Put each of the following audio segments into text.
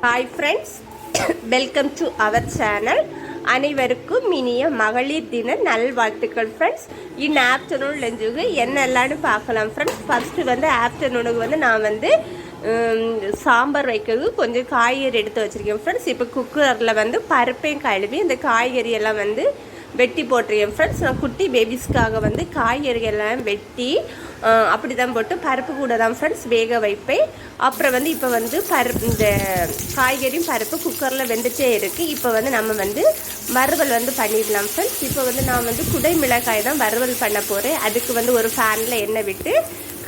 Hi friends welcome to our channel அனைவருக்கும் இனிய மகளிர் தின நல்வாழ்த்துக்கள் ஃப்ரெண்ட்ஸ் இன் ஆஃப்டர்நூன் லஞ்சுக்கு என்னெல்லாம்னு பார்க்கலாம் ஃப்ரெண்ட்ஸ் ஃபஸ்ட்டு வந்து ஆஃப்டர்நூனுக்கு வந்து நான் வந்து சாம்பார் வைக்கிறது கொஞ்சம் காய்கறி எடுத்து வச்சுருக்கேன் ஃப்ரெண்ட்ஸ் இப்போ குக்கரில் வந்து பருப்பையும் கழுவி இந்த காய்கறி எல்லாம் வந்து வெட்டி போட்டிருக்கேன் ஃப்ரெண்ட்ஸ் நான் குட்டி பேபிஸ்க்காக வந்து காய்கறிகள்லாம் வெட்டி அப்படி தான் போட்டு பருப்பு கூட தான் ஃப்ரெண்ட்ஸ் வேக வைப்பேன். அப்புறம் வந்து இப்போ வந்து பருப்பு இந்த காய்கறியும் பருப்பு குக்கரில் வெந்துட்டே இருக்குது இப்போ வந்து நம்ம வந்து வறுவல் வந்து பண்ணிடலாம் ஃப்ரெண்ட்ஸ் இப்போ வந்து நான் வந்து குடை மிளகாய் தான் வறுவல் பண்ண போகிறேன் அதுக்கு வந்து ஒரு ஃபேனில் எண்ணெய் விட்டு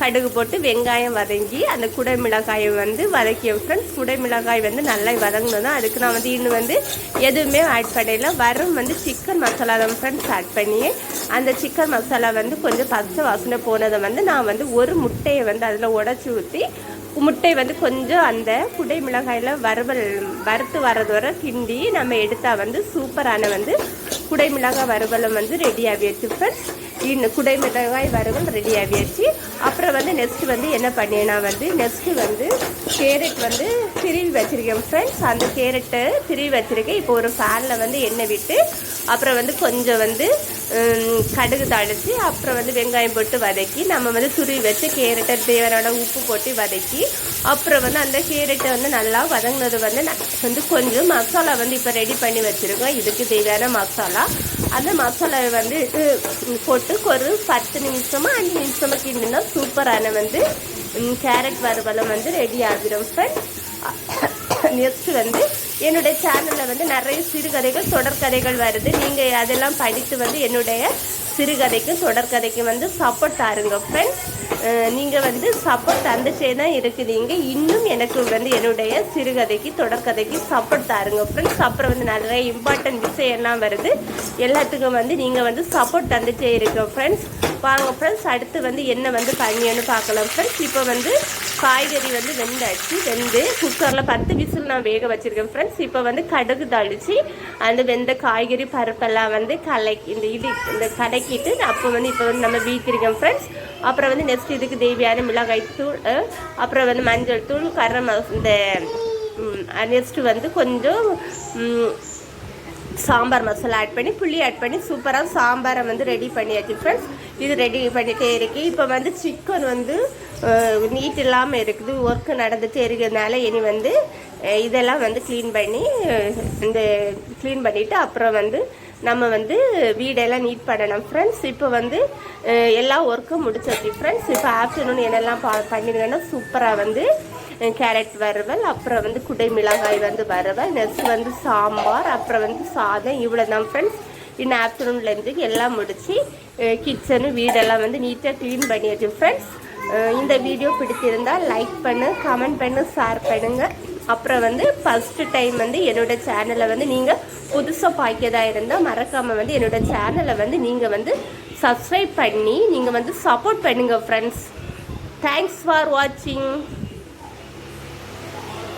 கடுகு போட்டு வெங்காயம் வதங்கி அந்த குடை மிளகாயை வந்து வதக்கிய ஃப்ரெண்ட்ஸ் குடை மிளகாய் வந்து நல்லா வதங்கினது அதுக்கு நான் வந்து இன்னும் வந்து எதுவுமே ஆட் பண்ணல. வரும் வந்து சிக்கன் மசாலா தான் ஃப்ரெண்ட்ஸ் ஆட் பண்ணி அந்த சிக்கன் மசாலா வந்து கொஞ்சம் பச்சை வாசனை போனதை வந்து நான் வந்து ஒரு முட்டையை வந்து அதில் உடச்சி ஊற்றி முட்டை வந்து கொஞ்சம் அந்த குடை மிளகாயில் வறுவல் வறுத்து வரது வர கிண்டி நம்ம எடுத்தால் வந்து சூப்பரான வந்து குடை மிளகாய் வறுவலும் வந்து ரெடி ஆகிடுச்சு ஃப்ரெண்ட்ஸ் இன்னும் குடை மிளகாய் வறுவல் ரெடி ஆகிடுச்சு அப்புறம் வந்து நெக்ஸ்ட்டு வந்து என்ன பண்ணேன்னா வந்து நெக்ஸ்ட்டு வந்து கேரட் வந்து திருவி வச்சுருக்கேன். ஃப்ரெண்ட்ஸ் அந்த கேரட்டை திருவி வச்சுருக்கேன். இப்போ ஒரு ஃபேனில் வந்து எண்ணெய் விட்டு அப்புறம் வந்து கொஞ்சம் வந்து கடுகு தாளித்து அப்புறம் வந்து வெங்காயம் போட்டு வதக்கி நம்ம வந்து துருவி வச்சு கேரட்டை தேவையான உப்பு போட்டு வதக்கி அப்புறம் வந்து அந்த கேரட்டை வந்து நல்லா வதங்கினது வந்து நான் வந்து கொஞ்சம் மசாலா வந்து இப்போ ரெடி பண்ணி வச்சுருக்கோம். இதுக்கு தேவையான மசாலா. அந்த மசாலாவை வந்து போட்டு ஒரு பத்து நிமிஷமா அஞ்சு நிமிஷமாக கிண்டினா சூப்பரான வந்து கேரட் வறுவலம் வந்து ரெடி ஆகிடும் ஃப்ரெண்ட்ஸ் நெக்ஸ்ட் வந்து என்னுடைய சேனலில் வந்து நிறைய சிறுகதைகள் தொடர்கதைகள் வருது. நீங்கள் அதெல்லாம் படித்து வந்து என்னுடைய சிறுகதைக்கும் தொடர்கதைக்கும் வந்து சப்போர்ட் தாருங்க ஃப்ரெண்ட்ஸ் நீங்கள் வந்து சப்போர்ட் தந்துட்டே தான் இருக்குதீங்க இன்னும் எனக்கு வந்து என்னுடைய சிறுகதைக்கு தொடர்கதைக்கு சப்போர்ட் தாருங்க. ஃப்ரெண்ட்ஸ் அப்புறம் வந்து நிறைய இம்பார்ட்டன்ட் விஷயம்லாம் வருது. எல்லாத்துக்கும் வந்து நீங்கள் வந்து சப்போர்ட் தந்துட்டே இருக்க ஃப்ரெண்ட்ஸ் வாங்க ஃப்ரெண்ட்ஸ் அடுத்து வந்து என்ன வந்து பண்ணியன்னு பார்க்கலாம். ஃப்ரெண்ட்ஸ் இப்போ வந்து காய்கறி வந்து வெந்தாச்சு. வெந்து குக்கரில் பத்து விசில் நான் வேக வச்சுருக்கேன் ஃப்ரெண்ட்ஸ் இப்போ வந்து கடுகு தாளித்து அந்த வெந்த காய்கறி பருப்பெல்லாம் வந்து கலக்கி இந்த இது இந்த கலக்கிட்டு அப்போ வந்து இப்போ வந்து நம்ம வீக்கிருக்கோம் ஃப்ரெண்ட்ஸ் அப்புறம் வந்து நெக்ஸ்ட் இதுக்கு தேவையான மிளகாய் தூள் அப்புறம் வந்து மஞ்சள் தூள் கரம் இந்த நெக்ஸ்ட்டு வந்து கொஞ்சம் சாம்பார் மசாலா ஆட் பண்ணி புளி ஆட் பண்ணி சூப்பராக சாம்பாரை வந்து ரெடி பண்ணியாச்சு ஃப்ரெண்ட்ஸ் இது ரெடி பண்ணிகிட்டே இருக்கு இப்போ வந்து சிக்கன் வந்து நீட் இல்லாமல் இருக்குது ஒர்க்கு நடந்துகிட்டே இருக்கிறதுனால இனி வந்து இதெல்லாம் வந்து க்ளீன் பண்ணி இந்த க்ளீன் பண்ணிவிட்டு அப்புறம் வந்து நம்ம வந்து வீடெல்லாம் நீட் பண்ணணும். ஃப்ரெண்ட்ஸ் இப்போ வந்து எல்லா ஒர்க்கும் முடிச்சிருச்சு ஃப்ரெண்ட்ஸ் இப்போ ஆஃப்டர்நூன் என்னெல்லாம் பா பண்ணிருக்கேன்னா சூப்பராக வந்து கேரட் வறுவல் அப்புறம் வந்து குடை மிளகாய் வந்து வறுவல் நெக்ஸ்ட் வந்து சாம்பார் அப்புறம் வந்து சாதம் இவ்வளோ தான் ஃப்ரெண்ட்ஸ் இன்னும் ஆஃப்டர்நூன்லேருந்து எல்லாம் முடித்து கிச்சனு வீடெல்லாம் வந்து நீட்டாக க்ளீன் பண்ணியாச்சு. ஃப்ரெண்ட்ஸ் இந்த வீடியோ பிடிச்சிருந்தால் லைக் பண்ணு கமெண்ட் பண்ணு ஷேர் பண்ணுங்கள் அப்புறம் வந்து ஃபஸ்ட்டு டைம் வந்து என்னோட சேனலை வந்து நீங்கள் புதுசாக பாய்க்கதாக இருந்தால் மறக்காமல் வந்து என்னோட சேனலை வந்து நீங்கள் வந்து சப்ஸ்கிரைப் பண்ணி நீங்கள் வந்து சப்போர்ட் பண்ணுங்கள் ஃப்ரெண்ட்ஸ் தேங்க்ஸ் ஃபார் வாட்சிங்